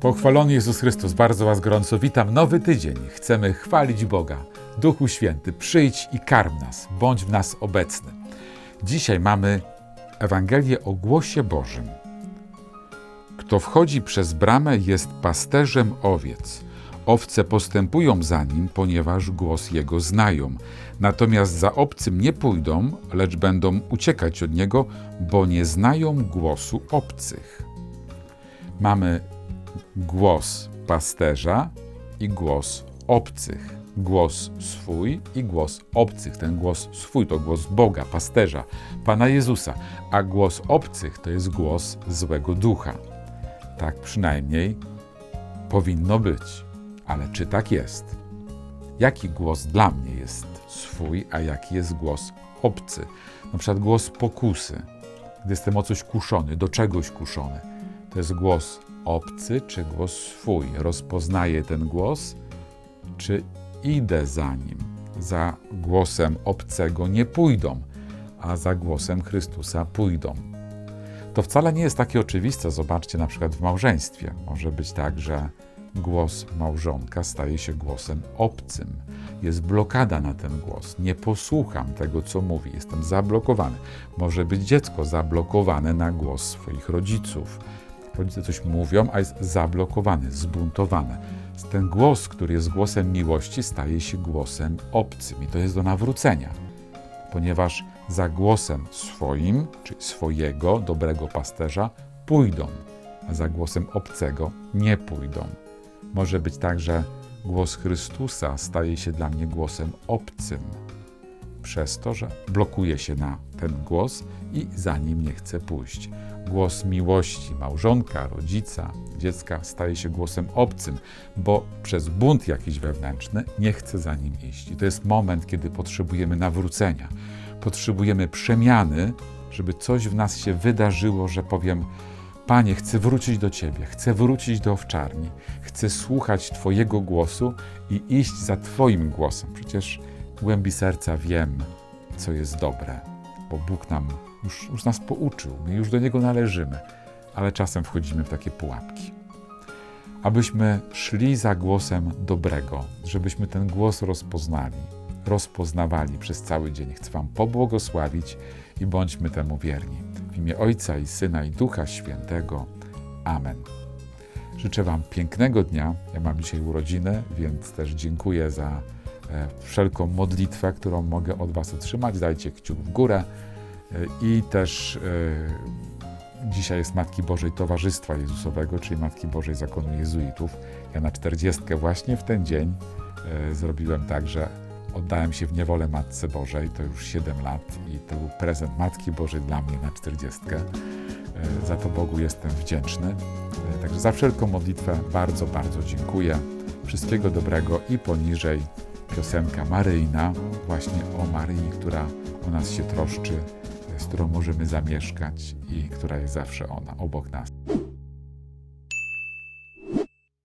Pochwalony Jezus Chrystus, bardzo Was gorąco witam. Nowy tydzień. Chcemy chwalić Boga. Duchu Święty, przyjdź i karm nas, bądź w nas obecny. Dzisiaj mamy Ewangelię o głosie Bożym. Kto wchodzi przez bramę jest pasterzem owiec. Owce postępują za nim, ponieważ głos jego znają. Natomiast za obcym nie pójdą, lecz będą uciekać od niego, bo nie znają głosu obcych. Mamy głos pasterza i głos obcych. Głos swój i głos obcych. Ten głos swój to głos Boga, pasterza, Pana Jezusa, a głos obcych to jest głos złego ducha. Tak przynajmniej powinno być. Ale czy tak jest? Jaki głos dla mnie jest swój, a jaki jest głos obcy? Na przykład głos pokusy, gdy jestem o coś kuszony, do czegoś kuszony. To jest głos obcy czy głos swój? Rozpoznaję ten głos, czy idę za nim? Za głosem obcego nie pójdą, a za głosem Chrystusa pójdą. To wcale nie jest takie oczywiste. Zobaczcie na przykład w małżeństwie. Może być tak, że głos małżonka staje się głosem obcym. Jest blokada na ten głos. Nie posłucham tego, co mówi. Jestem zablokowany. Może być dziecko zablokowane na głos swoich rodziców. Rodzice coś mówią, a jest zablokowane, zbuntowane. Ten głos, który jest głosem miłości, staje się głosem obcym. I to jest do nawrócenia ponieważ za głosem swoim, czy swojego dobrego pasterza pójdą, a za głosem obcego nie pójdą. Może być tak, że głos Chrystusa staje się dla mnie głosem obcym, przez to, że blokuje się na ten głos i za nim nie chcę pójść. Głos miłości małżonka, rodzica, dziecka staje się głosem obcym, bo przez bunt jakiś wewnętrzny nie chcę za nim iść. I to jest moment, kiedy potrzebujemy nawrócenia. Potrzebujemy przemiany, żeby coś w nas się wydarzyło, że powiem: Panie, chcę wrócić do Ciebie, chcę wrócić do owczarni, chcę słuchać Twojego głosu i iść za Twoim głosem. Przecież w głębi serca wiem, co jest dobre, bo Bóg nam już, już nas pouczył, my już do Niego należymy, ale czasem wchodzimy w takie pułapki. Abyśmy szli za głosem dobrego, żebyśmy ten głos rozpoznali, rozpoznawali przez cały dzień. Chcę Wam pobłogosławić i bądźmy temu wierni. W imię Ojca i Syna i Ducha Świętego. Amen. Życzę Wam pięknego dnia. Ja mam dzisiaj urodziny, więc też dziękuję za e, wszelką modlitwę, którą mogę od Was otrzymać. Dajcie kciuk w górę. I też e, dzisiaj jest Matki Bożej Towarzystwa Jezusowego, czyli Matki Bożej Zakonu Jezuitów. Ja na 40 właśnie w ten dzień e, zrobiłem tak, że oddałem się w niewolę Matce Bożej, to już 7 lat i to był prezent Matki Bożej dla mnie na 40. E, Za to Bogu jestem wdzięczny. Także za wszelką modlitwę bardzo, bardzo dziękuję. Wszystkiego dobrego i poniżej piosenka Maryjna, właśnie o Maryi, która o nas się troszczy, z którą możemy zamieszkać i która jest zawsze ona, obok nas.